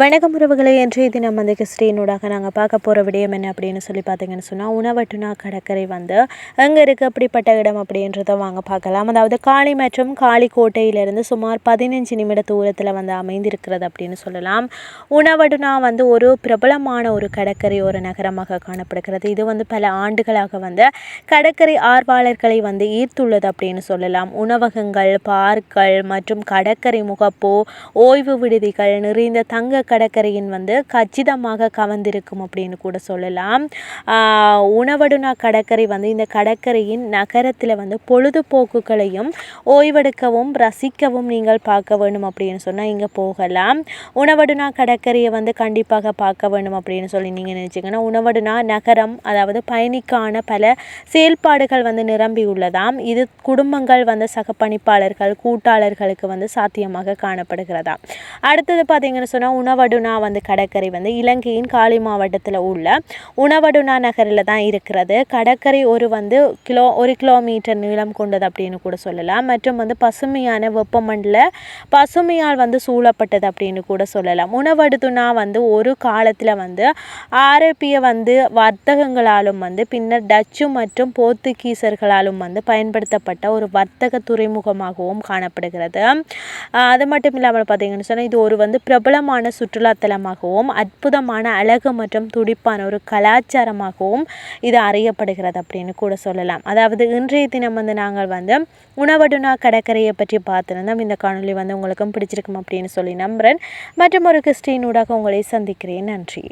வணக்கம் உறவுகளை இன்றைய தினம் வந்து கிறிஸ்டினூடாக நாங்கள் பார்க்க போகிற விடயம் என்ன அப்படின்னு சொல்லி பார்த்தீங்கன்னு சொன்னால் உணவட்டுனா கடற்கரை வந்து அங்கே இருக்குது அப்படிப்பட்ட இடம் அப்படின்றத வாங்க பார்க்கலாம். அதாவது காளி மற்றும் காளிக்கோட்டையிலிருந்து சுமார் பதினஞ்சு நிமிட தூரத்தில் வந்து அமைந்திருக்கிறது அப்படின்னு சொல்லலாம். உணவடுனா வந்து ஒரு பிரபலமான ஒரு கடற்கரை ஒரு நகரமாக காணப்படுகிறது. இது வந்து பல ஆண்டுகளாக வந்து கடற்கரை ஆர்வலர்களை வந்து ஈர்த்துள்ளது அப்படின்னு சொல்லலாம். உணவகங்கள் பார்க்கள் மற்றும் கடற்கரை முகப்போ ஓய்வு விடுதிகள் நிறைந்த தங்க கடற்கரையின் வந்து கச்சிதமாக கவர்ந்திருக்கும் அப்படின்னு கூட சொல்லலாம். உணவடுனா கடற்கரை வந்து இந்த கடற்கரையின் நகரத்தில் வந்து பொழுதுபோக்குகளையும் ஓய்வெடுக்கவும் ரசிக்கவும் நீங்கள் பார்க்க வேண்டும் அப்படின்னு சொன்னால் இங்கே போகலாம். உணவடுனா கடற்கரையை வந்து கண்டிப்பாக பார்க்க வேண்டும் அப்படின்னு சொல்லி நீங்கள் நினச்சிங்கன்னா உணவடுனா நகரம் அதாவது பயணிக்கான பல செயல்பாடுகள் வந்து நிரம்பி உள்ளதாம். இது குடும்பங்கள் வந்து சக பணிப்பாளர்கள் கூட்டாளர்களுக்கு வந்து சாத்தியமாக காணப்படுகிறதா அடுத்தது பார்த்தீங்கன்னு சொன்னால் உணவடுனா வந்து கடற்கரை வந்து இலங்கையின் காலி மாவட்டத்தில் உள்ள உணவடுனா நகரில் தான் இருக்கிறது. கடற்கரை ஒரு வந்து கிலோ ஒரு கிலோமீட்டர் நீளம் கொண்டது அப்படின்னு கூட சொல்லலாம். மற்றும் வந்து பசுமையான வெப்பமண்டல பசுமையால் வந்து சூழப்பட்டது அப்படின்னு கூட சொல்லலாம். உணவடுதுனா வந்து ஒரு காலத்தில் வந்து ஆரோப்பிய வந்து வர்த்தகங்களாலும் வந்து பின்னர் டச்சு மற்றும் போர்த்துகீசர்களாலும் வந்து பயன்படுத்தப்பட்ட ஒரு வர்த்தக துறைமுகமாகவும் காணப்படுகிறது. அது மட்டும் இல்லாமல் பார்த்தீங்கன்னு சொன்னால் இது ஒரு வந்து பிரபலமான சுற்றுலாத்தலமாகவும் அற்புதமான அழகு மற்றும் துடிப்பான ஒரு கலாச்சாரமாகவும் இது அறியப்படுகிறது அப்படின்னு கூட சொல்லலாம். அதாவது இன்றைய தினம் வந்து நாங்கள் வந்து உணவடுனா கடற்கரையை பற்றி பார்த்துருந்தோம். இந்த காணொலி வந்து உங்களுக்கும் பிடிச்சிருக்கும் அப்படின்னு சொல்லி நம்புகிறேன் மற்றும் ஒரு கிறிஸ்டின் ஊடாக உங்களை சந்திக்கிறேன். நன்றி.